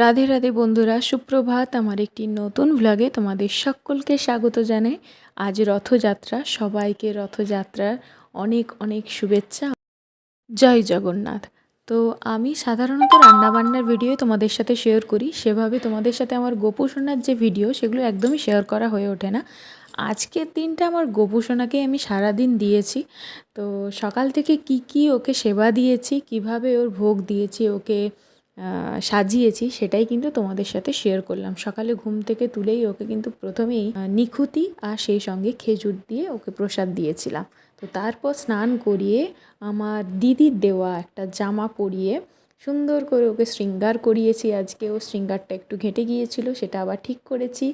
রাধে রাধে বন্ধুরা, সুপ্রভাত আমার একটি নতুন ভ্লগে তোমাদের সকলকে স্বাগত জানাই। আজ রথযাত্রা, সবাইকে রথযাত্রার অনেক অনেক শুভেচ্ছা। জয় জগন্নাথ। তো আমি সাধারণত রান্নাবান্নার ভিডিও তোমাদের সাথে শেয়ার করি, সেভাবে তোমাদের সাথে আমার গোপুসোনার যে ভিডিও সেগুলো একদমই শেয়ার করা হয়ে ওঠে না। আজকের দিনটা আমার গোপুসোনাকে আমি সারাদিন দিয়েছি। তো সকাল থেকে কি কি ওকে সেবা দিয়েছি, কীভাবে ওর ভোগ দিয়েছি, ওকে সাজিয়েছি, সেটাই কিন্তু তোমাদের সাথে শেয়ার করলাম। সকালে ঘুম থেকে তুলেই ওকে কিন্তু প্রথমেই নিখুতি আর সেই সঙ্গে খেজুর দিয়ে ওকে প্রসাদ দিয়েছিলাম। তো তারপর স্নান করিয়ে আমার দিদির দেওয়া একটা জামা পরিয়ে সুন্দর করে ওকে শৃঙ্গার করিয়েছি। আজকে ও শৃঙ্গারটা একটু ঘেঁটে গিয়েছিল, সেটা আবার ঠিক করেছি।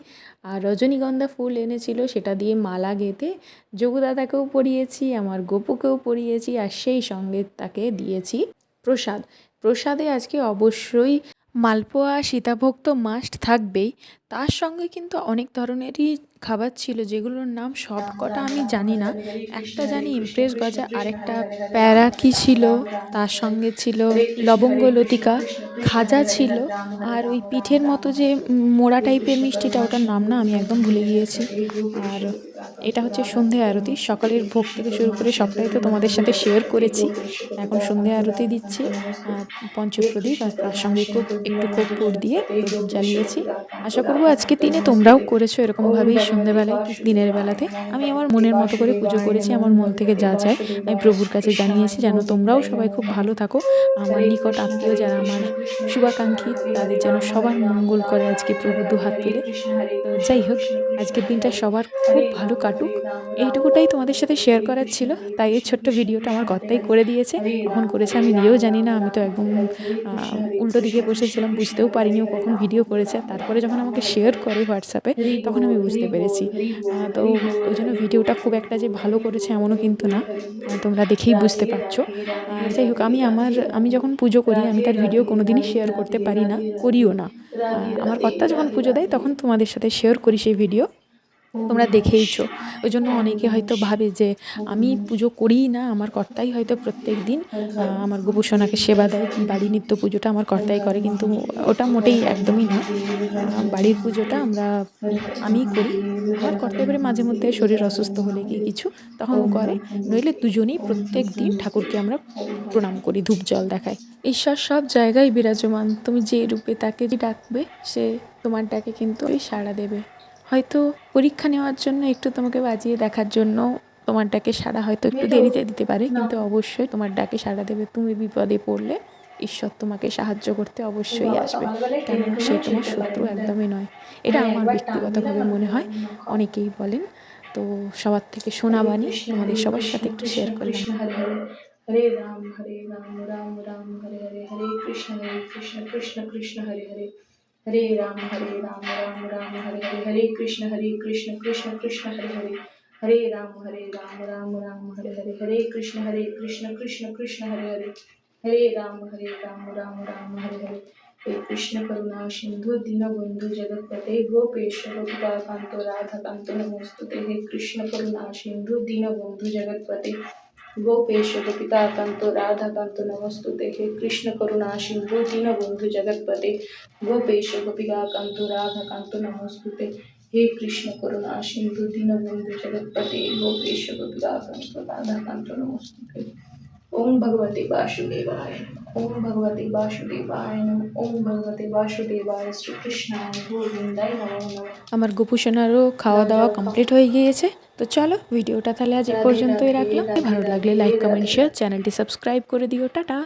আর রজনীগন্ধা ফুল এনেছিল, সেটা দিয়ে মালা গেঁথে যোগুদাদাকেও পরিয়েছি, আমার গোপুকেও পরিয়েছি, আর সেই সঙ্গে তাকে দিয়েছি প্রসাদ। প্রসাদে আজকে অবশ্যই মালপোয়া সীতাভোগ তো মাস্ট থাকবেই। তার সঙ্গে কিন্তু অনেক ধরনেরই খাবার ছিল, যেগুলোর নাম সব কটা আমি জানি না। একটা জানি ইমপ্রেস গজা আরেকটা প্যারা কি ছিল, তার সঙ্গে ছিল লবঙ্গ লতিকা, খাজা ছিল, আর ওই পিঠের মতো যে মোড়া টাইপের মিষ্টিটা, ওটার নাম না আমি একদম ভুলে গিয়েছি। আর এটা হচ্ছে সন্ধে আরতি, সকালের ভোগ থেকে শুরু করে সবটাই তো তোমাদের সাথে শেয়ার করেছি। এখন সন্ধে আরতি দিচ্ছি পঞ্চপ্রদীপ আর তার সঙ্গে একটু কর্পূর দিয়ে জ্বালিয়েছি। আশা করব আজকে দিনে তোমরাও করেছ এরকমভাবেই সন্ধ্যেবেলায়, দিনের বেলাতে। আমি আমার মনের মতো করে পুজো করেছি, আমার মন থেকে যা চায়, আমি প্রভুর কাছে জানিয়েছি যেন তোমরাও সবাই খুব ভালো থাকো। আমার নিকট আত্মীয় যারা, আমার শুভাকাঙ্ক্ষী, তাদের যেন সবার মঙ্গল করে আজকে প্রভু দু হাত তুলে। যাই হোক, আজকের দিনটা সবার খুব ভালো কাটুক। এইটুকুটাই তোমাদের সাথে শেয়ার করার ছিল, তাই এই ছোট্ট ভিডিওটা আমার কর্তাই করে দিয়েছে। কখন করেছে আমি নিজেও জানি না, আমি তো একদম উল্টো দিকে বসেছিলাম, বুঝতেও পারিনি ও কখন ভিডিও করেছে। তারপরে যখন আমাকে শেয়ার করে হোয়াটসঅ্যাপে তখন আমি বুঝতে পেরেছি। তো ওই জন্য ভিডিওটা খুব একটা যে ভালো করেছে এমনও কিন্তু না। তোমরা দেখেই বুঝতে পারছ। যাই হোক আমি আমার আমি যখন পুজো করি আমি তার ভিডিও কোনো দিনই শেয়ার করতে পারি না করিও না। আমার কর্তা যখন পুজো দেয় তখন তোমাদের সাথে শেয়ার করি সেই ভিডিও। তোমরা দেখেইছো। ওই জন্য অনেকে হয়তো ভাবে যে আমি পুজো করিই না আমার কর্তাই হয়তো প্রত্যেক দিন আমার গোপুসোনাকে সেবা দেয় কি বাড়ির নিত্য পুজোটা আমার কর্তাই করে কিন্তু ওটা মোটেই একদমই না। বাড়ির পুজোটা আমরা আমিই করি। আমার কর্তাই করে মাঝে মধ্যে শরীর অসুস্থ হলে কি কিছু তখন ও করে। নইলে দুজনেই প্রত্যেক দিন ঠাকুরকে আমরা প্রণাম করি ধূপ জল দেখাই ঈশ্বর সব জায়গায় বিরাজমান। তুমি যে রূপে তাকে যে ডাকবে সে তোমার ডাকে কিন্তু ওই সাড়া দেবে। হয়তো পরীক্ষা নেওয়ার জন্য একটু তোমাকে বাজিয়ে দেখার জন্য তোমার ডাকে সাড়া হয়তো একটু দেরিতে দিতে পারে কিন্তু অবশ্যই তোমার ডাকে সাড়া দেবে তুমি বিপদে পড়লে ঈশ্বর তোমাকে সাহায্য করতে অবশ্যই আসবে। কেননা সে তোমার শত্রু একদমই নয়। এটা হ্যাঁ, আমার ব্যক্তিগতভাবে মনে হয় অনেকেই বলেন। তো সবার থেকে শোনা বাণী তোমাদের সবার সাথে একটু শেয়ার করি হরে রাম হরে রাম রাম রাম হরে হরে হরে কৃষ্ণ হরে কৃষ্ণ কৃষ্ণ কৃষ্ণ হরে হরে। हरे राम हरे राम राम राम, हरे हरे हरे कृष्ण हरे कृष्ण कृष्ण कृष्ण, हरे हरे। हरे राम हरे राम राम राम, हरे हरे हरे कृष्ण हरे कृष्ण कृष्ण कृष्ण, हरे हरे। हरे राम हरे राम राम राम, हरे हरे। हे कृष्ण करुणा, सिंधु, दीनबंधु, जगतपते गोपेश गोपिकांत राधाकांत, नमोस्तुते। हे कृष्ण करुणा, सिंधु, दीनबंधु, जगतपते। गोपेश गोपिकांत राधाकांत नमस्तुते हे कृष्ण करुणा, सिंधु, दीनबंधु, जगतपते। गोपेश गोपिकांत राधाकांत नमस्तुते हे कृष्ण करुणा, सिंधु, दीनबंधु, जगतपते। गोपेश गोपिकांत राधाकांत नमस्तुते ओम भगवते वासुदेवाय नमः। ओम भगवते वासुदेवाय नमः। ओम भगवते वासुदेवाय श्री कृष्णाय गोविंदाय नमो नमः আমার গোপুসোনারও খাওয়া দাওয়া কমপ্লিট হয়ে গিয়েছে তো চলো ভিডিওটা তাহলে আজ এই পর্যন্তই রাখলাম ভালো লাগলে লাইক কমেন্ট শেয়ার চ্যানেলটি সাবস্ক্রাইব করে দিও টাটা